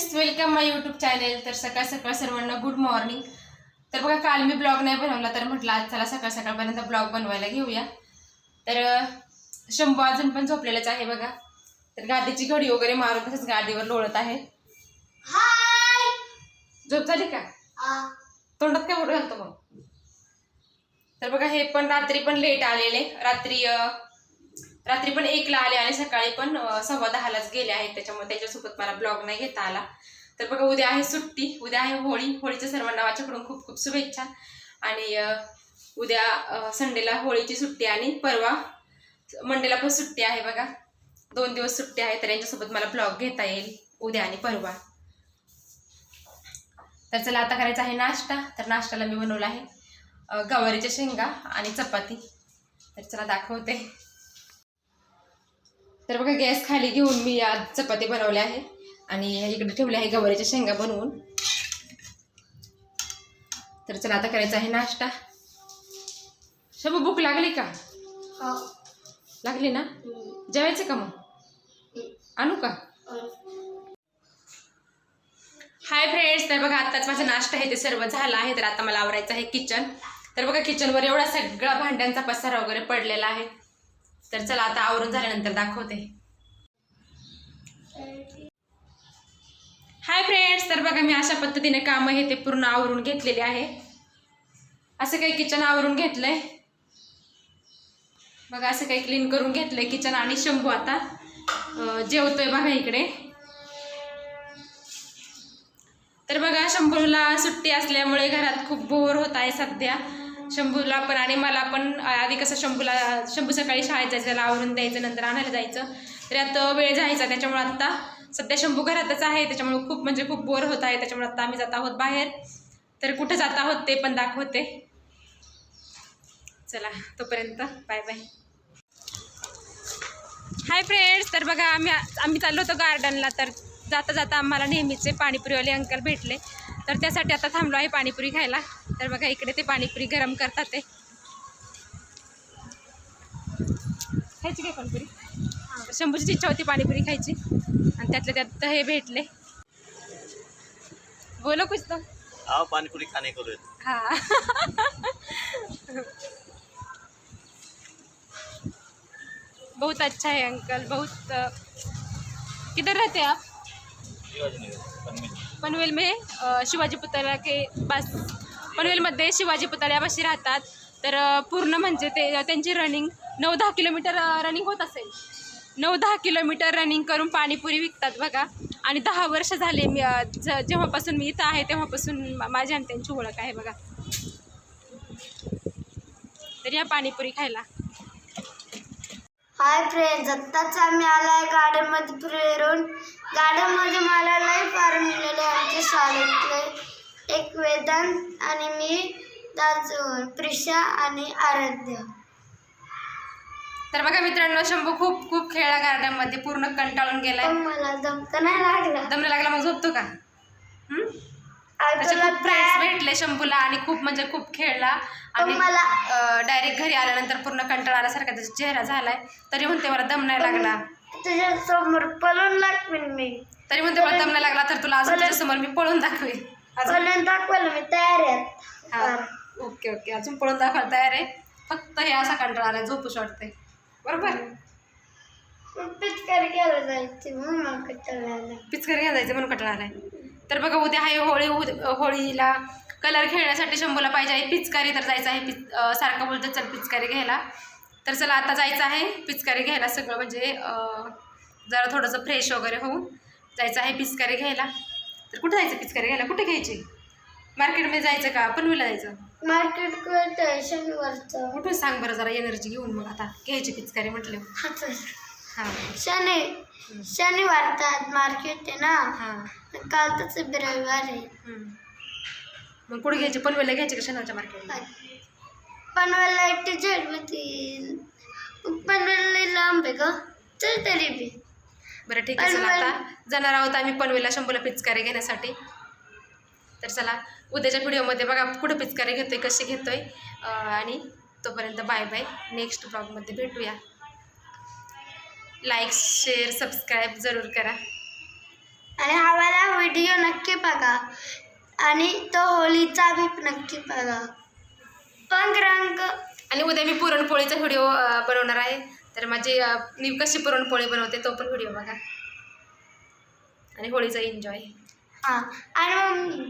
Friends welcome my YouTube channel तर सकाळ सकाळ सर्वांना गुड मॉर्निंग तर बघा काल मी ब्लॉग नाही बनवला तर म्हटलं आज चला सकाळ सकाळपर्यंत ब्लॉग बनवायला घेऊया. तर शंभू अजून पण झोपलेलाच आहे बघा. तर गादीची घडी वगैरे मारून तसंच गादीवर लोळत आहे. झोप झाली का? तोंडात काय उडं घालतो मग? तर बघा हे पण रात्री पण लेट आलेले. रात्री रात्री पण एकला आले आणि सकाळी पण सव्वा दहालाच गेले आहेत. त्याच्यामुळे त्याच्यासोबत मला ब्लॉग नाही घेता आला. तर बघा उद्या आहे सुट्टी. उद्या आहे होळी. होळीच्या सर्वांना माझ्याकडून खूप खूप शुभेच्छा. आणि उद्या संडेला होळीची सुट्टी आणि परवा मंडेला पण सुट्टी आहे बघा. दोन दिवस सुट्टी आहे तर यांच्यासोबत मला ब्लॉग घेता येईल. उद्या आणि परवा. तर चला आता करायचा आहे नाश्ता. तर नाश्त्याला मी बनवला आहे गवारीच्या शेंगा आणि चपाती. तर चला दाखवते. तर बघा गॅस खाली घेऊन मी आज चपाती बनवल्या आहे. आणि इकडे ठेवल्या आहे गवारीच्या शेंगा बनवून. तर चला आता करायचा आहे नाश्ता. शबू भूक लागली का? लागली ना? जेवायचं का मग? आणू का? हाय फ्रेंड्स तर बघा आत्ताच माझा नाश्ता आहे ते सर्व झालं आहे. तर आता मला आवरायचं आहे किचन. तर बघा किचनवर एवढा सगळा भांड्यांचा पसारा वगैरे पडलेला आहे. तर चला आता आवरून झाल्यानंतर दाखवते. हाय फ्रेंड्स तर बघा मी अशा पद्धतीने कामं हे ते पूर्ण आवरून घेतलेले आहे. असं काही किचन आवरून घेतलंय. बघा असं काही क्लीन करून घेतलंय किचन आणि शंभू आता जेवतोय बघा इकडे. तर बघा शंभूला सुट्टी असल्यामुळे घरात खूप बोर होत आहे सध्या. शंभूला पण आणि मला पण आधी कसं शंभूला शंभू सकाळी शाळेत जायचं त्याला आवरून द्यायचं नंतर आणायला जायचं. तर यात वेळ जायचा त्याच्यामुळे आत्ता सध्या शंभू घरातच आहे त्याच्यामुळे खूप म्हणजे खूप बोर होत आहे त्याच्यामुळे आत्ता आम्ही जात आहोत बाहेर. तर कुठं जात आहोत ते पण दाखवते. चला तोपर्यंत बाय बाय हाय फ्रेंड्स तर बघा आम्ही आम्ही चाललो होतो गार्डनला तर जाता जाता आम्हाला नेहमीचे पाणीपुरीवाले अंकल भेटले. तर त्यासाठी आता थांबलो आहे पाणीपुरी खायला. तर बघा इकडे ते पाणीपुरी गरम करतात ते. खायची काय पाणीपुरी? तर शंभूची इच्छा होती पाणीपुरी खायची. आणि त्यातल्या त्यात हे भेटले. बोलो कुछ तो आओ पानीपुरी खाने को लेते हाँ. बहुत अच्छा है अंकल. बहुत किधर रहते हैं आप पनवेल मे शिवाजी पुतळा के पास पनवेलमध्ये शिवाजी पुतळ्यापाशी राहतात. तर पूर्ण म्हणजे ते त्यांची रनिंग नऊ दहा किलोमीटर रनिंग होत असेल. नऊ दहा किलोमीटर रनिंग करून पाणीपुरी विकतात बघा. आणि दहा वर्ष झाले मी ज- जेव्हापासून मी इथं आहे तेव्हापासून माझी आणि त्यांची ओळख आहे बघा. तर या पाणीपुरी खायला. हाय फ्रेंड्स आत्ताच आम्ही आलाय गार्डनमध्ये फिरून. गार्डनमध्ये मला लय फार मिळाले. आमच्या शाळेतले एक वेदांत आणि मी त्याच प्रिशा आणि आराध्य. तर बघा मित्रांनो शंभू खूप खूप खेळला गार्डनमध्ये पूर्ण कंटाळून गेलाय. पण मला दमका नाही लागला. दमला लागला मग झोपतो का? हम्म? आणि त्याचे तुला खूप फ्रेंड्स तयार- भेटले शंभूला आणि खूप म्हणजे खूप खेळला. आणि पण मला- डायरेक्ट घरी आल्यानंतर पूर्ण कंटाळा आल्यासारखा त्याचा चेहरा झालाय. तरी म्हणते मला दम नाही लागला. तुझ्या समोर पळून लागवीन मी. तरी म्हणते मला दम नाही लागला तर तुला अजून तुझ्यासमोर मी पळून दाखवेन. अजून? पळून दाखवायला मी तयार आहे हा. Okay okay. अजून पळून दाखवायला तयार आहे. फक्त हे असा कंटाळा आलाय झोपूच वाटते बरोबर? पिचकारी केलं जायची म्हणून मला कंटाळा आला. पिचकारी घालायचं म्हणून कंटाळा आलाय. तर बघा उद्या आहे होळी उद- होळीला कलर खेळण्यासाठी शंभूला पाहिजे आहे पिचकारी तर जायचं आहे पिच अं, सारखं बोलतं चल पिचकारी घ्यायला. तर चला आता जायचं आहे पिचकारी घ्यायला सगळं म्हणजे जरा थोडंसं फ्रेश वगैरे होऊन जायचं आहे पिचकारी घ्यायला. तर कुठे जायचं पिचकारी घ्यायला? कुठे घ्यायची? मार्केटमध्ये जायचं का? पनवेलला जायचं? मार्केट कुठं शनिवारचं. कुठून सांग बरं जरा एनर्जी घेऊन मग आता. घ्यायची पिचकारी म्हटलं. हां शनी शनिवार मार्केट आहे ना. हां. काल तर रविवार आहे. मग कुठे घ्यायची? पनवेलला घ्यायची का शनिवारच्या मार्केटला? पनवेलला एकटी झेड होती. पनवेलला का चल तरी बी. बरं ठीक आहे चला पनवेल- आता. जाणार आहोत आम्ही पनवेलला शंभूला पिचकारी घेण्यासाठी. तर चला उद्याच्या व्हिडिओमध्ये बघा कुठं पिचकारी घेतोय कशी घेतोय. आणि तोपर्यंत बाय बाय. नेक्स्ट ब्लॉगमध्ये भेटूया. लाईक शेअर सबस्क्राईब जरूर करा. आणि हा वाला व्हिडिओ नक्की बघा. आणि तो होलीचा बी नक्की बघा. पंग रंग. आणि उद्या मी पुरणपोळीचा व्हिडिओ बनवणार आहे. तर माझी मी कशी पुरणपोळी बनवते तो पण व्हिडिओ बघा. आणि होळीचा एन्जॉय. हां. आणि मग